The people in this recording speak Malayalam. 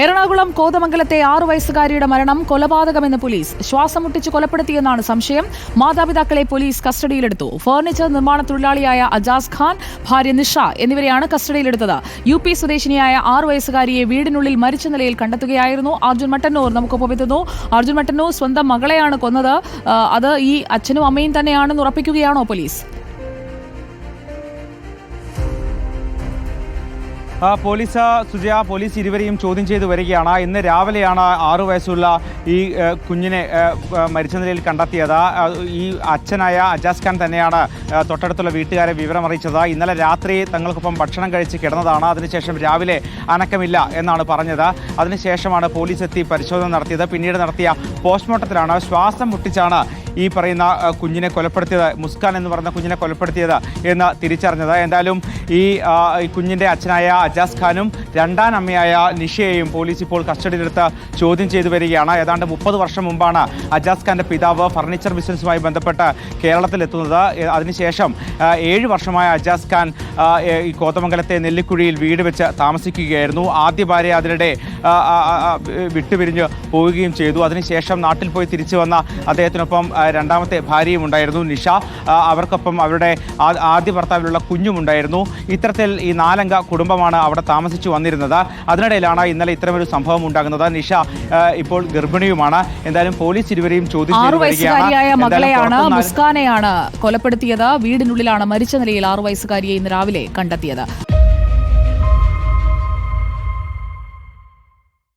എറണാകുളം കോതമംഗലത്തെ ആറു വയസ്സുകാരിയുടെ മരണം കൊലപാതകമെന്ന് പോലീസ് ശ്വാസം മുട്ടിച്ച് കൊലപ്പെടുത്തിയെന്നാണ് സംശയം. മാതാപിതാക്കളെ പോലീസ് കസ്റ്റഡിയിലെടുത്തു. ഫർണിച്ചർ നിർമ്മാണ തൊഴിലാളിയായ അജാസ് ഖാൻ ഭാര്യ നിഷ എന്നിവരെയാണ് കസ്റ്റഡിയിലെടുത്തത്. യു പി സ്വദേശിനിയായ ആറു വയസ്സുകാരിയെ വീടിനുള്ളിൽ മരിച്ച നിലയിൽ കണ്ടെത്തുകയായിരുന്നു അർജുൻ മട്ടന്നൂർ. നമുക്കൊപ്പം എത്തുന്നു. അർജുൻ മട്ടന്നൂർ സ്വന്തം മകളെയാണ് കൊന്നത്. അത് ഈ അച്ഛനും അമ്മയും തന്നെയാണെന്ന് ഉറപ്പിക്കുകയാണോ പോലീസ്? പോലീസ് സുജയ പോലീസ് ഇരുവരെയും ചോദ്യം ചെയ്തു വരികയാണ്. ഇന്ന് രാവിലെയാണ് ആറു വയസ്സുള്ള ഈ കുഞ്ഞിനെ മരിച്ച നിലയിൽ കണ്ടെത്തിയത്. ഈ അച്ഛനായ അജാസ് ഖാൻ തന്നെയാണ് തൊട്ടടുത്തുള്ള വീട്ടുകാരെ വിവരം അറിയിച്ചത്. ഇന്നലെ രാത്രി തങ്ങൾക്കൊപ്പം ഭക്ഷണം കഴിച്ച് കിടന്നതാണ്. അതിനുശേഷം രാവിലെ അനക്കമില്ല എന്നാണ് പറഞ്ഞത്. അതിനുശേഷമാണ് പോലീസ് എത്തി പരിശോധന നടത്തിയത്. പിന്നീട് നടത്തിയ പോസ്റ്റ്മോർട്ടത്തിലാണ് ശ്വാസം മുട്ടിച്ചാണ് ഈ പറയുന്ന കുഞ്ഞിനെ കൊലപ്പെടുത്തിയത് മുസ്കാൻ എന്ന് പറയുന്ന കുഞ്ഞിനെ കൊലപ്പെടുത്തിയത് എന്ന് തിരിച്ചറിഞ്ഞത്. എന്തായാലും ഈ കുഞ്ഞിന്റെ അച്ഛനായ അജാസ് ഖാനും രണ്ടാം അമ്മയായ നിഷയെയും പോലീസ് ഇപ്പോൾ കസ്റ്റഡിയിലെടുത്ത് ചോദ്യം ചെയ്തു വരികയാണ്. ഏതാണ്ട് മുപ്പത് വർഷം മുമ്പാണ് അജാസ് ഖാന്റെ പിതാവ് ഫർണിച്ചർ ബിസിനസ്സുമായി ബന്ധപ്പെട്ട് കേരളത്തിലെത്തുന്നത്. അതിനുശേഷം ഏഴ് വർഷമായ അജാസ് ഖാൻ ഈ കോതമംഗലത്തെ നെല്ലിക്കുഴിയിൽ വീട് വെച്ച് താമസിക്കുകയായിരുന്നു. ആദ്യ ഭാര്യ അതിനിടെ വിട്ടുപിരിഞ്ഞ് പോവുകയും ചെയ്തു. അതിനുശേഷം നാട്ടിൽ പോയി തിരിച്ചു വന്ന അദ്ദേഹത്തിനൊപ്പം രണ്ടാമത്തെ ഭാര്യയും ഉണ്ടായിരുന്നു നിഷ. അവർക്കൊപ്പം അവരുടെ ആദ്യ ഭർത്താവിലുള്ള കുഞ്ഞുമുണ്ടായിരുന്നു ഇത്തരത്തിൽ ഈ നാലംഗ കുടുംബമാണ് അവിടെ താമസിച്ചു വന്നിരുന്നത്. അതിനിടയിലാണ് ഇന്നലെ ഇത്തരമൊരു സംഭവം ഉണ്ടാകുന്നത്. നിഷ ഇപ്പോൾ ഗർഭിണിയുമാണ്. എന്തായാലും പോലീസ് ഇരുവരെയും ചോദ്യം മുസ്കാനെയാണ് കൊലപ്പെടുത്തിയത്. വീടിനുള്ളിലാണ് മരിച്ച നിലയിൽ ആറു വയസ്സുകാരിയെ ഇന്ന് രാവിലെ കണ്ടെത്തിയത്.